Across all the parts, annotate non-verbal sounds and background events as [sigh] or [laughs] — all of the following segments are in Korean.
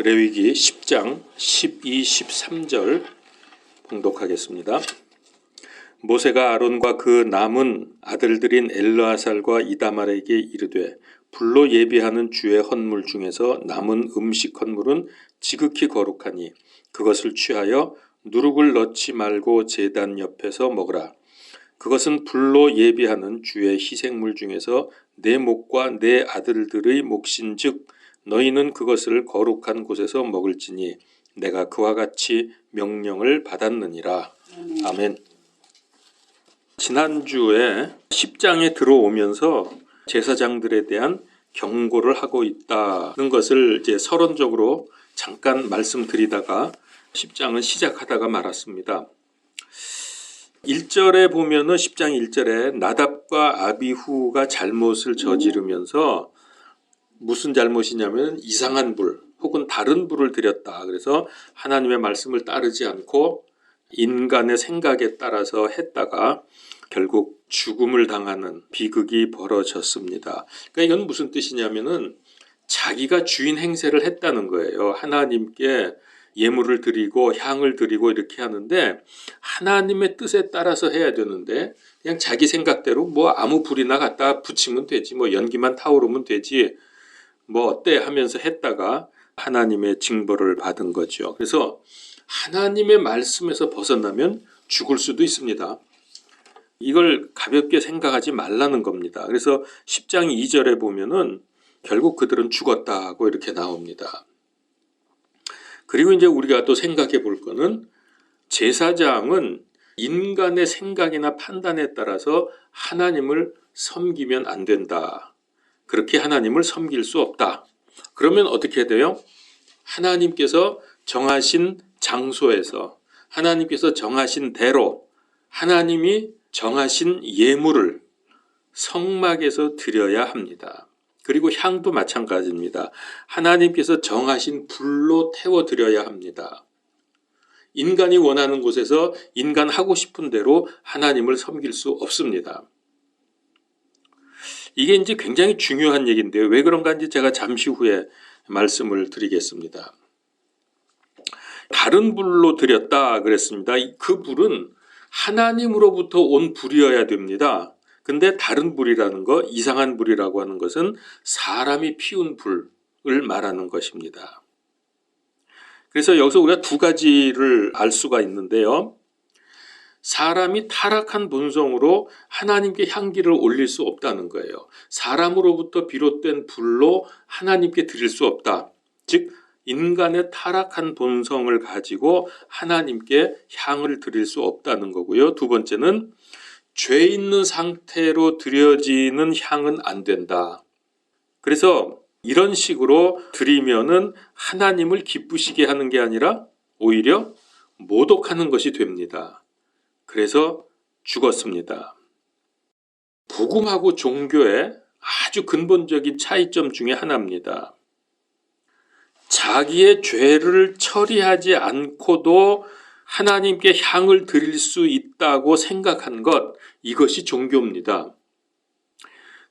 레위기 10장 12, 13절 봉독하겠습니다. 모세가 아론과 그 남은 아들들인 엘르아살과 이다말에게 이르되 불로 예비하는 주의 헌물 중에서 남은 음식 헌물은 지극히 거룩하니 그것을 취하여 누룩을 넣지 말고 제단 옆에서 먹으라. 그것은 불로 예비하는 주의 희생물 중에서 내 목과 내 아들들의 몫인즉 너희는 그것을 거룩한 곳에서 먹을지니 내가 그와 같이 명령을 받았느니라. 아멘. 지난주에 10장에 들어오면서 제사장들에 대한 경고를 하고 있다는 것을 이제 서론적으로 잠깐 말씀드리다가 10장은 시작하다가 말았습니다. 1절에 보면은 10장 1절에 나답과 아비후가 잘못을 저지르면서 무슨 잘못이냐면 이상한 불 혹은 다른 불을 들였다. 그래서 하나님의 말씀을 따르지 않고 인간의 생각에 따라서 했다가 결국 죽음을 당하는 비극이 벌어졌습니다. 그러니까 이건 무슨 뜻이냐면은 자기가 주인 행세를 했다는 거예요. 하나님께 예물을 드리고 향을 드리고 이렇게 하는데 하나님의 뜻에 따라서 해야 되는데 그냥 자기 생각대로 뭐 아무 불이나 갖다 붙이면 되지 뭐 연기만 타오르면 되지 뭐 어때 하면서 했다가 하나님의 징벌을 받은 거죠. 그래서 하나님의 말씀에서 벗어나면 죽을 수도 있습니다. 이걸 가볍게 생각하지 말라는 겁니다. 그래서 10장 2절에 보면은 결국 그들은 죽었다고 이렇게 나옵니다. 그리고 이제 우리가 또 생각해 볼 거는 제사장은 인간의 생각이나 판단에 따라서 하나님을 섬기면 안 된다. 그렇게 하나님을 섬길 수 없다. 그러면 어떻게 돼요? 하나님께서 정하신 장소에서 하나님께서 정하신 대로 하나님이 정하신 예물을 성막에서 드려야 합니다. 그리고 향도 마찬가지입니다. 하나님께서 정하신 불로 태워 드려야 합니다. 인간이 원하는 곳에서 인간 하고 싶은 대로 하나님을 섬길 수 없습니다. 이게 이제 굉장히 중요한 얘기인데요. 왜 그런가 이제 제가 잠시 후에 말씀을 드리겠습니다. 다른 불로 드렸다 그랬습니다. 그 불은 하나님으로부터 온 불이어야 됩니다. 근데 다른 불이라는 거, 이상한 불이라고 하는 것은 사람이 피운 불을 말하는 것입니다. 그래서 여기서 우리가 두 가지를 알 수가 있는데요. 사람이 타락한 본성으로 하나님께 향기를 올릴 수 없다는 거예요. 사람으로부터 비롯된 불로 하나님께 드릴 수 없다. 즉, 인간의 타락한 본성을 가지고 하나님께 향을 드릴 수 없다는 거고요. 두 번째는 죄 있는 상태로 드려지는 향은 안 된다. 그래서 이런 식으로 드리면은 하나님을 기쁘시게 하는 게 아니라 오히려 모독하는 것이 됩니다. 그래서 죽었습니다. 복음하고 종교의 아주 근본적인 차이점 중에 하나입니다. 자기의 죄를 처리하지 않고도 하나님께 향을 드릴 수 있다고 생각한 것, 이것이 종교입니다.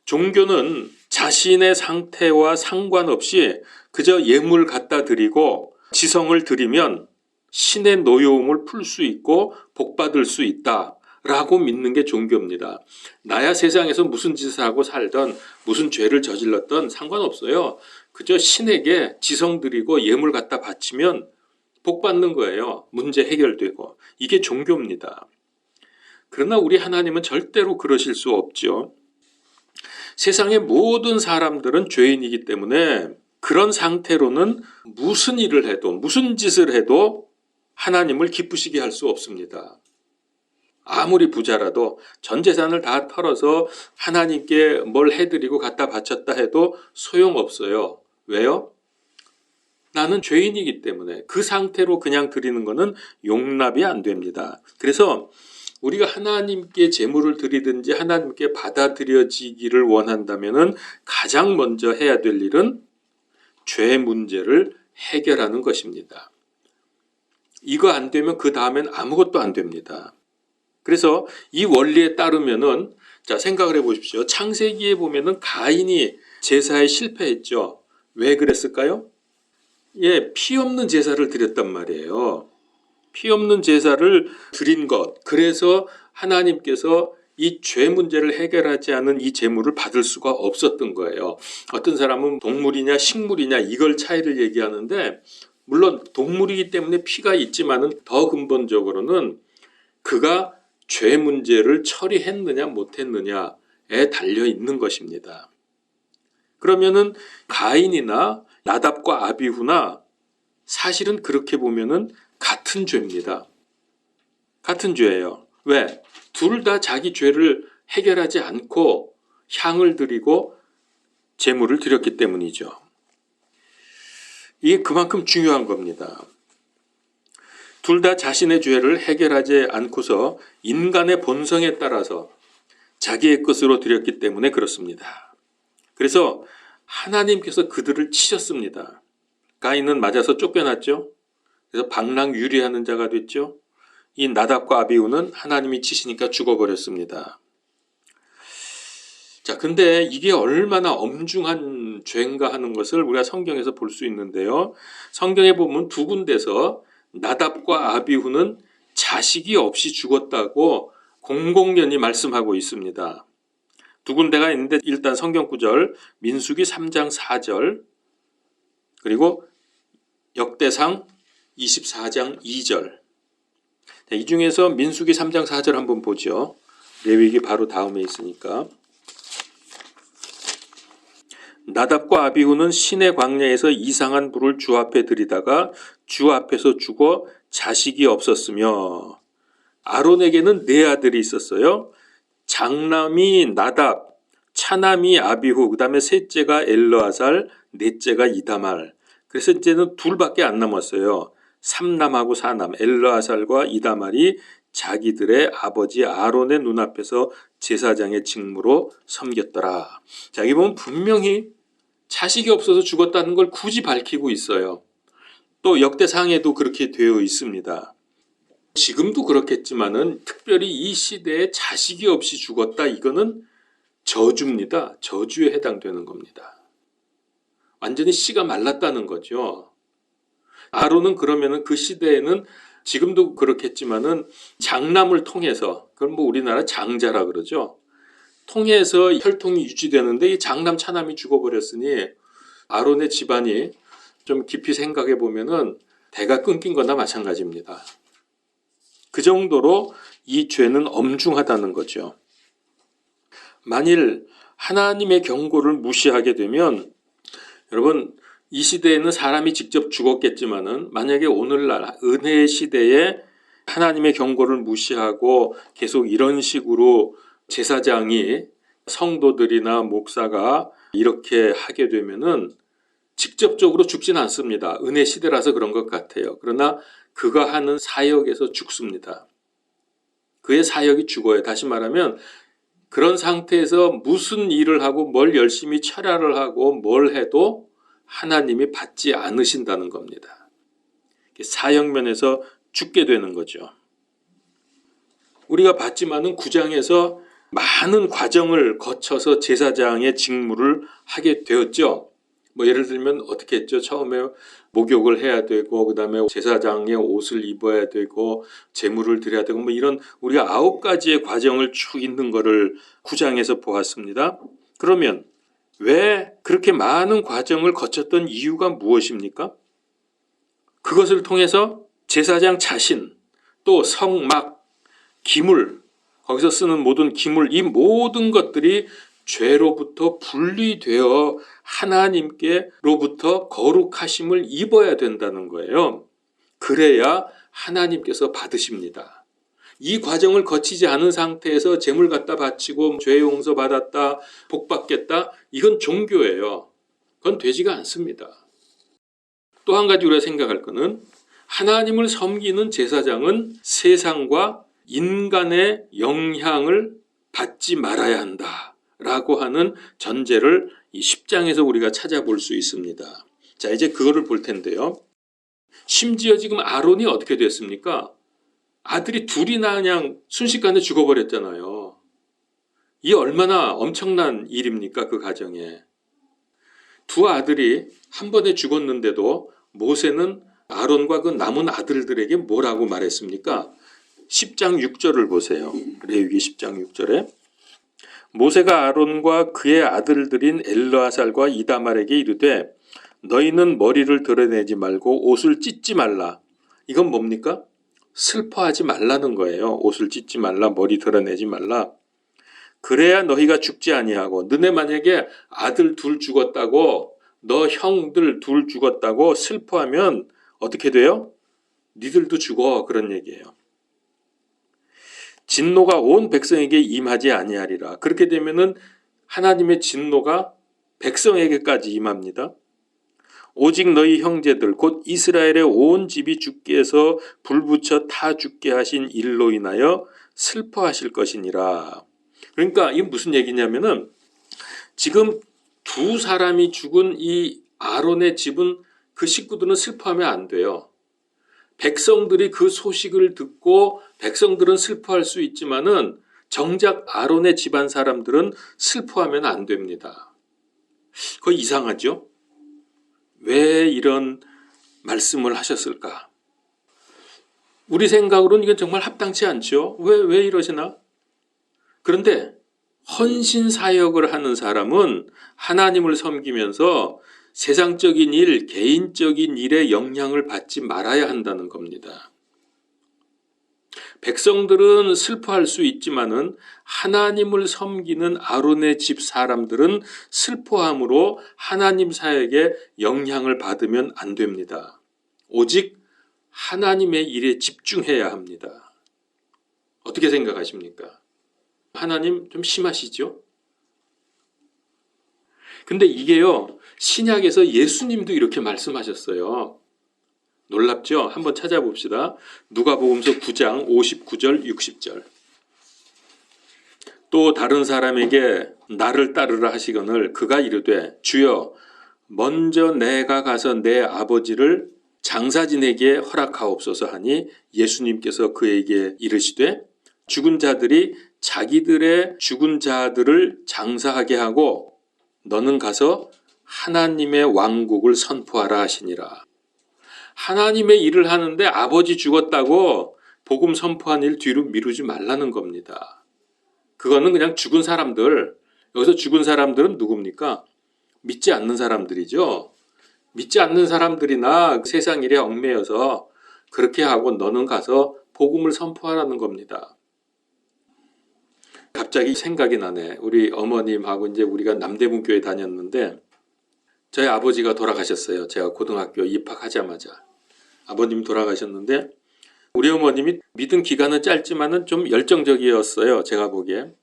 종교는 자신의 상태와 상관없이 그저 예물 갖다 드리고 지성을 드리면 신의 노여움을 풀 수 있고 복받을 수 있다. 라고 믿는 게 종교입니다. 나야 세상에서 무슨 짓을 하고 살던 무슨 죄를 저질렀던 상관없어요. 그저 신에게 지성 드리고 예물 갖다 바치면 복 받는 거예요. 문제 해결되고. 이게 종교입니다. 그러나 우리 하나님은 절대로 그러실 수 없죠. 세상의 모든 사람들은 죄인이기 때문에 그런 상태로는 무슨 일을 해도, 무슨 짓을 해도 하나님을 기쁘시게 할 수 없습니다. 아무리 부자라도 전 재산을 다 털어서 하나님께 뭘 해드리고 갖다 바쳤다 해도 소용없어요. 왜요? 나는 죄인이기 때문에 그 상태로 그냥 드리는 것은 용납이 안 됩니다. 그래서 우리가 하나님께 제물을 드리든지 하나님께 받아들여지기를 원한다면은 가장 먼저 해야 될 일은 죄 문제를 해결하는 것입니다. 이거 안 되면 그 다음엔 아무것도 안 됩니다. 그래서 이 원리에 따르면은 자 생각을 해보십시오. 창세기에 보면은 가인이 제사에 실패했죠. 왜 그랬을까요? 예, 피 없는 제사를 드렸단 말이에요. 피 없는 제사를 드린 것. 그래서 하나님께서 이 죄 문제를 해결하지 않은 이 제물을 받을 수가 없었던 거예요. 어떤 사람은 동물이냐 식물이냐 이걸 차이를 얘기하는데 물론 동물이기 때문에 피가 있지만은 더 근본적으로는 그가 죄 문제를 처리했느냐 못했느냐에 달려 있는 것입니다. 그러면은 가인이나 나답과 아비후나 사실은 그렇게 보면은 같은 죄입니다. 같은 죄예요. 왜? 둘 다 자기 죄를 해결하지 않고 향을 드리고 제물을 드렸기 때문이죠. 이게 그만큼 중요한 겁니다. 둘 다 자신의 죄를 해결하지 않고서 인간의 본성에 따라서 자기의 것으로 드렸기 때문에 그렇습니다. 그래서 하나님께서 그들을 치셨습니다. 가인은 맞아서 쫓겨났죠. 그래서 방랑 유리하는 자가 됐죠. 이 나답과 아비우는 하나님이 치시니까 죽어버렸습니다. 자, 근데 이게 얼마나 엄중한 죄인가 하는 것을 우리가 성경에서 볼 수 있는데요. 성경에 보면 두 군데서 나답과 아비후는 자식이 없이 죽었다고 공공연히 말씀하고 있습니다. 두 군데가 있는데 일단 성경 구절 민수기 3장 4절 그리고 역대상 24장 2절 이 중에서 민수기 3장 4절 한번 보죠. 레위기 바로 다음에 있으니까 나답과 아비후는 신의 광야에서 이상한 불을 주 앞에 들이다가 주 앞에서 죽어 자식이 없었으며 아론에게는 네 아들이 있었어요. 장남이 나답, 차남이 아비후, 그 다음에 셋째가 엘르아살, 넷째가 이다말. 그래서 이제는 둘밖에 안 남았어요. 삼남하고 사남 엘르아살과 이다말이 자기들의 아버지 아론의 눈앞에서 제사장의 직무로 섬겼더라. 자, 여기 보면 분명히 자식이 없어서 죽었다는 걸 굳이 밝히고 있어요. 또 역대상에도 그렇게 되어 있습니다. 지금도 그렇겠지만은 특별히 이 시대에 자식이 없이 죽었다 이거는 저주입니다. 저주에 해당되는 겁니다. 완전히 씨가 말랐다는 거죠. 아론은 그러면은 그 시대에는 지금도 그렇겠지만은 장남을 통해서 그건 뭐 우리나라 장자라 그러죠. 통해서 혈통이 유지되는데 이 장남 차남이 죽어버렸으니 아론의 집안이 좀 깊이 생각해 보면은 대가 끊긴 거나 마찬가지입니다. 그 정도로 이 죄는 엄중하다는 거죠. 만일 하나님의 경고를 무시하게 되면 여러분 이 시대에는 사람이 직접 죽었겠지만은 만약에 오늘날 은혜의 시대에 하나님의 경고를 무시하고 계속 이런 식으로 제사장이 성도들이나 목사가 이렇게 하게 되면은 직접적으로 죽진 않습니다. 은혜 시대라서 그런 것 같아요. 그러나 그가 하는 사역에서 죽습니다. 그의 사역이 죽어요. 다시 말하면 그런 상태에서 무슨 일을 하고 뭘 열심히 철야를 하고 뭘 해도 하나님이 받지 않으신다는 겁니다. 사역면에서 죽게 되는 거죠. 우리가 봤지만은 구장에서 많은 과정을 거쳐서 제사장의 직무를 하게 되었죠. 뭐 예를 들면 어떻게 했죠? 처음에 목욕을 해야 되고 그다음에 제사장의 옷을 입어야 되고 제물을 드려야 되고 뭐 이런 우리가 아홉 가지의 과정을 쭉 있는 거를 구장에서 보았습니다. 그러면 왜 그렇게 많은 과정을 거쳤던 이유가 무엇입니까? 그것을 통해서 제사장 자신, 또 성막, 기물, 거기서 쓰는 모든 기물, 이 모든 것들이 죄로부터 분리되어 하나님께로부터 거룩하심을 입어야 된다는 거예요. 그래야 하나님께서 받으십니다. 이 과정을 거치지 않은 상태에서 재물 갖다 바치고 죄 용서 받았다, 복 받겠다, 이건 종교예요. 그건 되지가 않습니다. 또 한 가지 우리가 생각할 것은 하나님을 섬기는 제사장은 세상과 인간의 영향을 받지 말아야 한다. 라고 하는 전제를 이 10장에서 우리가 찾아볼 수 있습니다. 자, 이제 그거를 볼 텐데요. 심지어 지금 아론이 어떻게 됐습니까? 아들이 둘이나 그냥 순식간에 죽어버렸잖아요. 이 얼마나 엄청난 일입니까? 그 가정에. 두 아들이 한 번에 죽었는데도 모세는 아론과 그 남은 아들들에게 뭐라고 말했습니까? 10장 6절을 보세요. 레위기 10장 6절에 모세가 아론과 그의 아들들인 엘르아살과 이다말에게 이르되 너희는 머리를 드러내지 말고 옷을 찢지 말라. 이건 뭡니까? 슬퍼하지 말라는 거예요. 옷을 찢지 말라, 머리 드러내지 말라. 그래야 너희가 죽지 아니하고 너네 만약에 아들 둘 죽었다고 너 형들 둘 죽었다고 슬퍼하면 어떻게 돼요? 니들도 죽어 그런 얘기예요. 진노가 온 백성에게 임하지 아니하리라. 그렇게 되면은 하나님의 진노가 백성에게까지 임합니다. 오직 너희 형제들 곧 이스라엘의 온 집이 해서 불붙여 타 죽게 하신 일로 인하여 슬퍼하실 것이니라. 그러니까 이게 무슨 얘기냐면은 지금 두 사람이 죽은 이 아론의 집은 그 식구들은 슬퍼하면 안 돼요. 백성들이 그 소식을 듣고 백성들은 슬퍼할 수 있지만은 정작 아론의 집안 사람들은 슬퍼하면 안 됩니다. 그거 이상하죠? 왜 이런 말씀을 하셨을까? 우리 생각으로는 이건 정말 합당치 않죠? 왜, 왜 이러시나? 그런데 헌신 사역을 하는 사람은 하나님을 섬기면서 세상적인 일, 개인적인 일에 영향을 받지 말아야 한다는 겁니다. 백성들은 슬퍼할 수 있지만은 하나님을 섬기는 아론의 집 사람들은 슬퍼함으로 하나님 사역에 영향을 받으면 안 됩니다. 오직 하나님의 일에 집중해야 합니다. 어떻게 생각하십니까? 하나님 좀 심하시죠? 근데 이게요, 신약에서 예수님도 이렇게 말씀하셨어요. 놀랍죠? 한번 찾아봅시다. 누가복음서 9장 59절 60절. 또 다른 사람에게 나를 따르라 하시거늘 그가 이르되 주여 먼저 내가 가서 내 아버지를 장사진에게 허락하옵소서 하니 예수님께서 그에게 이르시되 죽은 자들이 자기들의 죽은 자들을 장사하게 하고 너는 가서 하나님의 왕국을 선포하라 하시니라. 하나님의 일을 하는데 아버지 죽었다고 복음 선포한 일 뒤로 미루지 말라는 겁니다. 그거는 그냥 죽은 사람들, 여기서 죽은 사람들은 누굽니까? 믿지 않는 사람들이죠. 믿지 않는 사람들이나 세상 일에 얽매여서 그렇게 하고 너는 가서 복음을 선포하라는 겁니다. 갑자기 생각이 나네. 우리 어머님하고 이제 우리가 남대문 교회 다녔는데 저희 아버지가 돌아가셨어요. 제가 고등학교 입학하자마자. 아버님 돌아가셨는데 우리 어머님이 믿은 기간은 짧지만은 좀 열정적이었어요. 제가 보기에.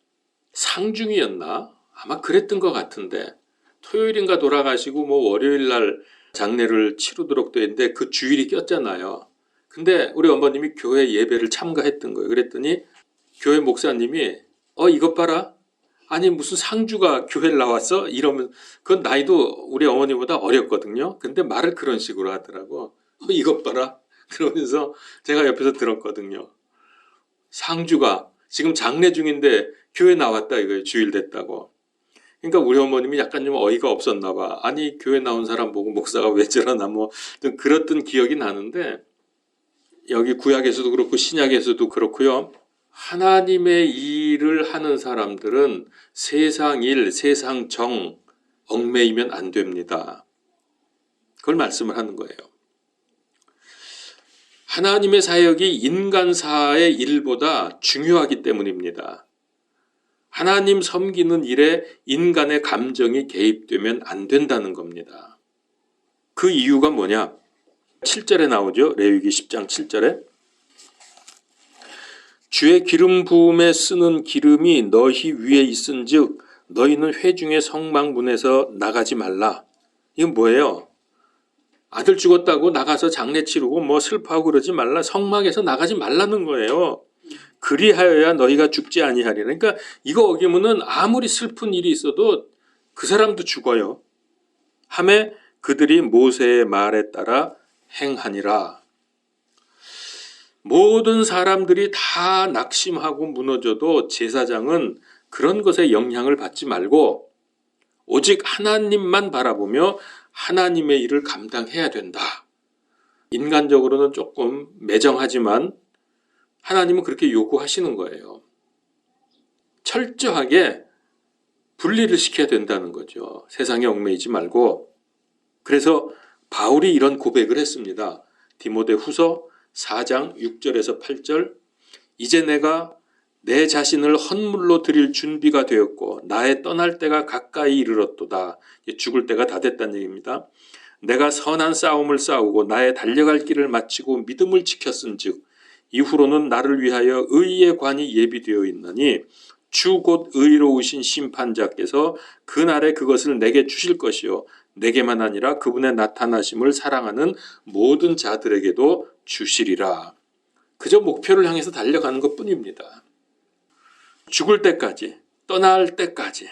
상중이었나? 아마 그랬던 것 같은데 토요일인가 돌아가시고 뭐 월요일 날 장례를 치르도록 돼 있는데 그 주일이 꼈잖아요. 근데 우리 어머님이 교회 예배를 참가했던 거예요. 그랬더니 교회 목사님이 어 이것 봐라. 아니 무슨 상주가 교회를 나왔어? 이러면 그건 나이도 우리 어머니보다 어렸거든요. 근데 말을 그런 식으로 하더라고. 어, 이것 봐라. [laughs] 그러면서 제가 옆에서 들었거든요. 상주가 지금 장례 중인데 교회 나왔다 이거예요. 주일 됐다고. 그러니까 우리 어머님이 약간 좀 어이가 없었나 봐. 아니 교회 나온 사람 보고 목사가 왜 저러나 뭐 좀 그랬던 기억이 나는데 여기 구약에서도 그렇고 신약에서도 그렇고요. 하나님의 일을 하는 사람들은 세상 일, 세상 정 얽매이면 안 됩니다. 그걸 말씀을 하는 거예요. 하나님의 사역이 인간 사의 일보다 중요하기 때문입니다. 하나님 섬기는 일에 인간의 감정이 개입되면 안 된다는 겁니다. 그 이유가 뭐냐? 7절에 나오죠. 레위기 10장 7절에 주의 기름 부음에 쓰는 기름이 너희 위에 있은즉 너희는 회중의 성막문에서 나가지 말라. 이건 뭐예요? 아들 죽었다고 나가서 장례 치르고 뭐 슬퍼하고 그러지 말라. 성막에서 나가지 말라는 거예요. 그리하여야 너희가 죽지 아니하리라. 그러니까 이거 어기면은 아무리 슬픈 일이 있어도 그 사람도 죽어요. 함에 그들이 모세의 말에 따라 행하니라. 모든 사람들이 다 낙심하고 무너져도 제사장은 그런 것에 영향을 받지 말고 오직 하나님만 바라보며 하나님의 일을 감당해야 된다. 인간적으로는 조금 매정하지만 하나님은 그렇게 요구하시는 거예요. 철저하게 분리를 시켜야 된다는 거죠. 세상에 얽매이지 말고. 그래서 바울이 이런 고백을 했습니다. 디모데 후서 4장 6절에서 8절. 이제 내가 내 자신을 헌물로 드릴 준비가 되었고 나의 떠날 때가 가까이 이르렀도다. 죽을 때가 다 됐다는 얘기입니다. 내가 선한 싸움을 싸우고 나의 달려갈 길을 마치고 믿음을 지켰은즉 이후로는 나를 위하여 의의 관이 예비되어 있나니 주 곧 의로우신 심판자께서 그날에 그것을 내게 주실 것이요 내게만 아니라 그분의 나타나심을 사랑하는 모든 자들에게도 주시리라. 그저 목표를 향해서 달려가는 것뿐입니다. 죽을 때까지, 떠날 때까지.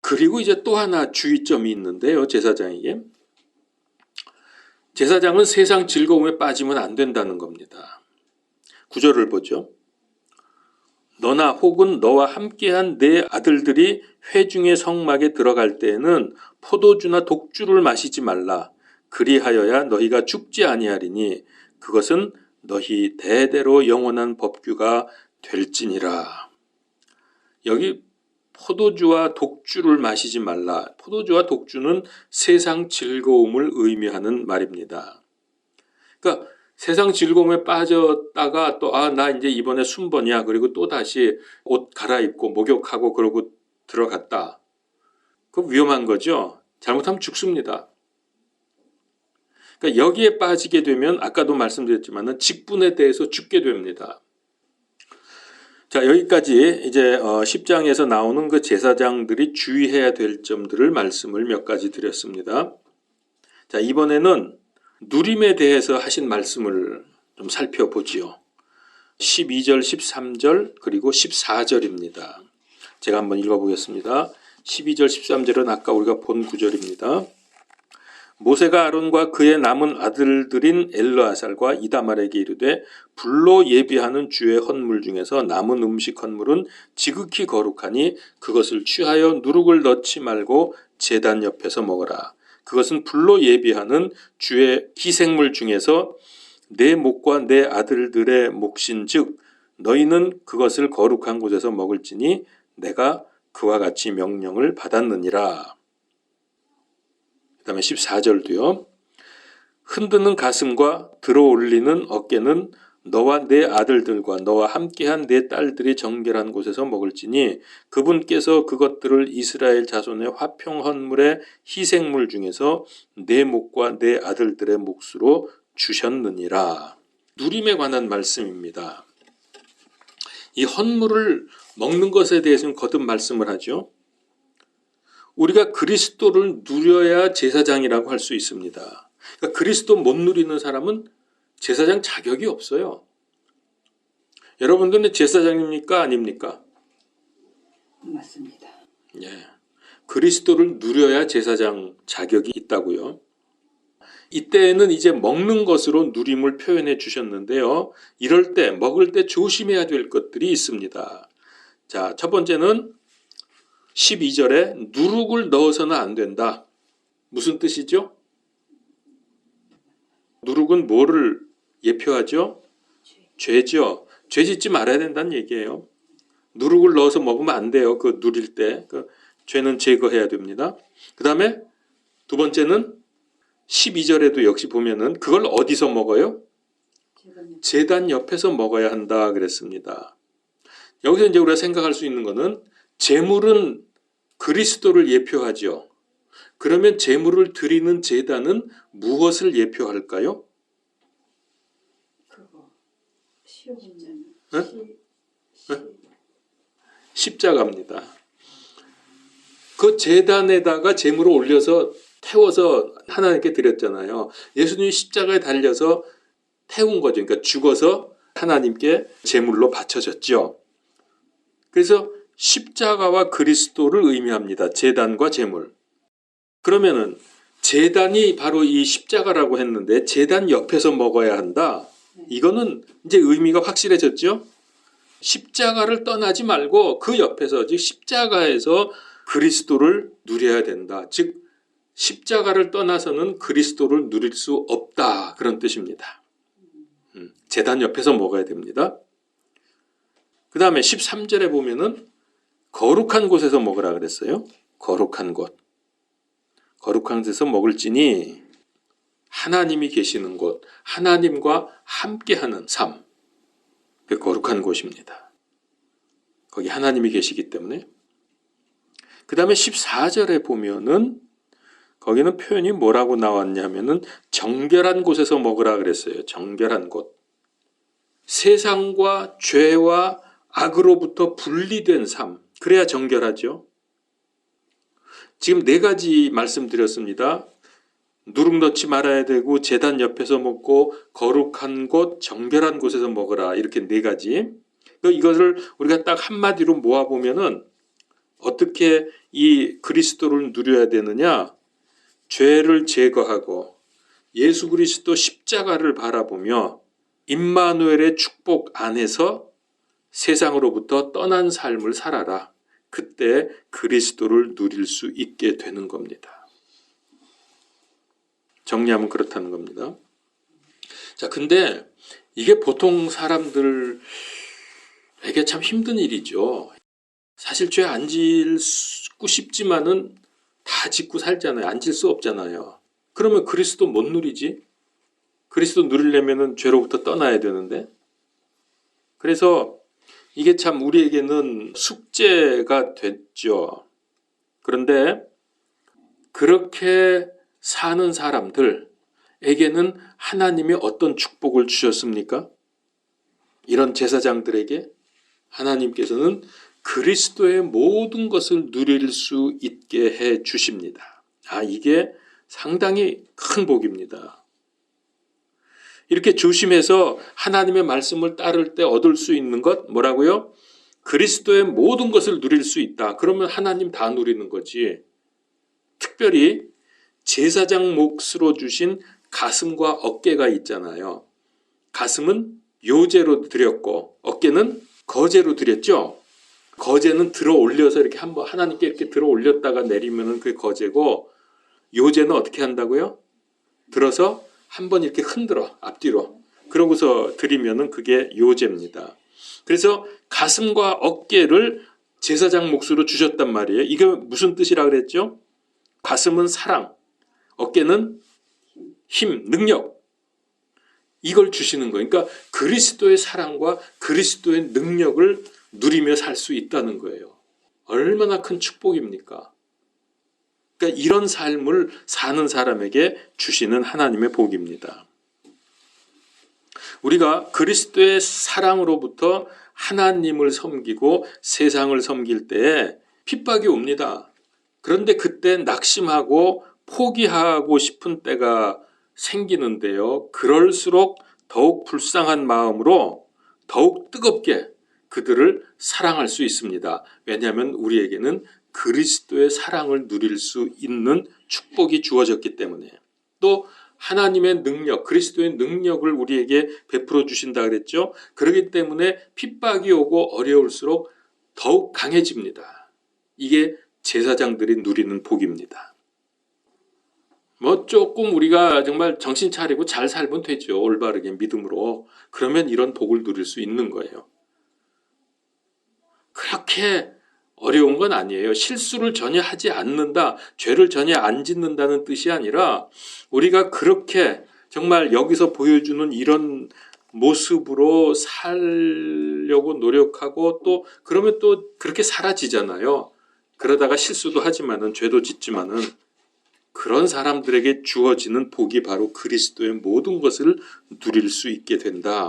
그리고 이제 또 하나 주의점이 있는데요, 제사장에게. 제사장은 세상 즐거움에 빠지면 안 된다는 겁니다. 구절을 보죠. 너나 혹은 너와 함께한 내 아들들이 회중의 성막에 들어갈 때에는 포도주나 독주를 마시지 말라. 그리하여야 너희가 죽지 아니하리니 그것은 너희 대대로 영원한 법규가 될지니라. 여기 포도주와 독주를 마시지 말라. 포도주와 독주는 세상 즐거움을 의미하는 말입니다. 그러니까 세상 즐거움에 빠졌다가 또 아 나 이제 이번에 순번이야 그리고 또 다시 옷 갈아입고 목욕하고 그러고 들어갔다. 그 위험한 거죠. 잘못하면 죽습니다. 그러니까 여기에 빠지게 되면 아까도 말씀드렸지만은 직분에 대해서 죽게 됩니다. 자, 여기까지 이제 어 10장에서 나오는 그 제사장들이 주의해야 될 점들을 말씀을 몇 가지 드렸습니다. 자, 이번에는 누림에 대해서 하신 말씀을 좀 살펴보지요. 12절, 13절, 그리고 14절입니다. 제가 한번 읽어보겠습니다. 12절, 13절은 아까 우리가 본 구절입니다. 모세가 아론과 그의 남은 아들들인 엘르아살과 이다말에게 이르되 불로 예비하는 주의 헌물 중에서 남은 음식 헌물은 지극히 거룩하니 그것을 취하여 누룩을 넣지 말고 제단 옆에서 먹어라. 그것은 불로 예비하는 주의 희생물 중에서 내 목과 내 아들들의 몫인즉 너희는 그것을 거룩한 곳에서 먹을지니 내가 그와 같이 명령을 받았느니라. 그다음에 14절도요. 흔드는 가슴과 들어올리는 어깨는 너와 내 아들들과 너와 함께한 내 딸들이 정결한 곳에서 먹을지니 그분께서 그것들을 이스라엘 자손의 화평 헌물의 희생물 중에서 내 목과 내 아들들의 몫으로 주셨느니라. 누림에 관한 말씀입니다. 이 헌물을 먹는 것에 대해서는 거듭 말씀을 하죠. 우리가 그리스도를 누려야 제사장이라고 할 수 있습니다. 그러니까 그리스도 못 누리는 사람은 제사장 자격이 없어요. 여러분들은 제사장입니까? 아닙니까? 맞습니다. 예. 그리스도를 누려야 제사장 자격이 있다고요. 이때에는 이제 먹는 것으로 누림을 표현해 주셨는데요. 이럴 때, 먹을 때 조심해야 될 것들이 있습니다. 자, 첫 번째는 12절에 누룩을 넣어서는 안 된다. 무슨 뜻이죠? 누룩은 뭐를 예표하죠? 죄죠. 죄 짓지 말아야 된다는 얘기예요. 누룩을 넣어서 먹으면 안 돼요. 그 누릴 때. 그 죄는 제거해야 됩니다. 그 다음에 두 번째는 12절에도 역시 보면은 그걸 어디서 먹어요? 재단 옆에서 먹어야 한다 그랬습니다. 여기서 이제 우리가 생각할 수 있는 거는 재물은 그리스도를 예표하죠. 그러면 재물을 드리는 재단은 무엇을 예표할까요? 네? 시, 시, 십자가입니다. 그 재단에다가 재물을 올려서 태워서 하나님께 드렸잖아요. 예수님이 십자가에 달려서 태운 거죠. 그러니까 죽어서 하나님께 제물로 바쳐졌죠. 그래서 십자가와 그리스도를 의미합니다. 재단과 제물. 그러면은 재단이 바로 이 십자가라고 했는데 재단 옆에서 먹어야 한다. 이거는 이제 의미가 확실해졌죠. 십자가를 떠나지 말고 그 옆에서 즉 십자가에서 그리스도를 누려야 된다. 즉 십자가를 떠나서는 그리스도를 누릴 수 없다. 그런 뜻입니다. 음, 재단 옆에서 먹어야 됩니다. 그 다음에 13절에 보면은 거룩한 곳에서 먹으라 그랬어요. 거룩한 곳. 거룩한 데서 먹을지니 하나님이 계시는 곳, 하나님과 함께하는 삶. 그 거룩한 곳입니다. 거기 하나님이 계시기 때문에. 그 다음에 14절에 보면은 거기는 표현이 뭐라고 나왔냐면은 정결한 곳에서 먹으라 그랬어요. 정결한 곳. 세상과 죄와 악으로부터 분리된 삶. 그래야 정결하죠. 지금 네 가지 말씀드렸습니다. 누룩 넣지 말아야 되고 재단 옆에서 먹고 거룩한 곳, 정결한 곳에서 먹으라 이렇게 네 가지. 그 이것을 우리가 딱 한마디로 모아 보면은 어떻게 이 그리스도를 누려야 되느냐? 죄를 제거하고 예수 그리스도 십자가를 바라보며 임마누엘의 축복 안에서 세상으로부터 떠난 삶을 살아라. 그때 그리스도를 누릴 수 있게 되는 겁니다. 정리하면 그렇다는 겁니다. 자, 근데 이게 보통 사람들에게 참 힘든 일이죠. 사실 죄 안 짓고 싶지만은 다 짓고 살잖아요. 안 질 수 없잖아요. 그러면 그리스도 못 누리지? 그리스도 누리려면은 죄로부터 떠나야 되는데. 그래서 이게 참 우리에게는 숙제가 됐죠. 그런데 그렇게 사는 사람들에게는 하나님이 어떤 축복을 주셨습니까? 이런 제사장들에게 하나님께서는 그리스도의 모든 것을 누릴 수 있게 해 주십니다. 아, 이게 상당히 큰 복입니다. 이렇게 조심해서 하나님의 말씀을 따를 때 얻을 수 있는 것 뭐라고요? 그리스도의 모든 것을 누릴 수 있다. 그러면 하나님 다 누리는 거지. 특별히 제사장 몫으로 주신 가슴과 어깨가 있잖아요. 가슴은 요제로 드렸고 어깨는 거제로 드렸죠. 거제는 들어 올려서 이렇게 한번 하나님께 이렇게 들어 올렸다가 내리면은 그게 거제고 요제는 어떻게 한다고요? 들어서 한 번 이렇게 흔들어 앞뒤로 그러고서 드리면은 그게 요제입니다. 그래서 가슴과 어깨를 제사장 몫으로 주셨단 말이에요. 이게 무슨 뜻이라 그랬죠? 가슴은 사랑, 어깨는 힘, 능력. 이걸 주시는 거예요. 그러니까 그리스도의 사랑과 그리스도의 능력을 누리며 살 수 있다는 거예요. 얼마나 큰 축복입니까? 그러니까 이런 삶을 사는 사람에게 주시는 하나님의 복입니다. 우리가 그리스도의 사랑으로부터 하나님을 섬기고 세상을 섬길 때에 핍박이 옵니다. 그런데 그때 낙심하고 포기하고 싶은 때가 생기는데요. 그럴수록 더욱 불쌍한 마음으로 더욱 뜨겁게 그들을 사랑할 수 있습니다. 왜냐하면 우리에게는 그리스도의 사랑을 누릴 수 있는 축복이 주어졌기 때문에 또 하나님의 능력, 그리스도의 능력을 우리에게 베풀어 주신다 그랬죠. 그렇기 때문에 핍박이 오고 어려울수록 더욱 강해집니다. 이게 제사장들이 누리는 복입니다. 뭐 조금 우리가 정말 정신 차리고 잘 살면 되죠. 올바르게 믿음으로. 그러면 이런 복을 누릴 수 있는 거예요. 그렇게 어려운 건 아니에요. 실수를 전혀 하지 않는다, 죄를 전혀 안 짓는다는 뜻이 아니라 우리가 그렇게 정말 여기서 보여주는 이런 모습으로 살려고 노력하고 또 그러면 또 그렇게 사라지잖아요. 그러다가 실수도 하지만은 죄도 짓지만은 그런 사람들에게 주어지는 복이 바로 그리스도의 모든 것을 누릴 수 있게 된다.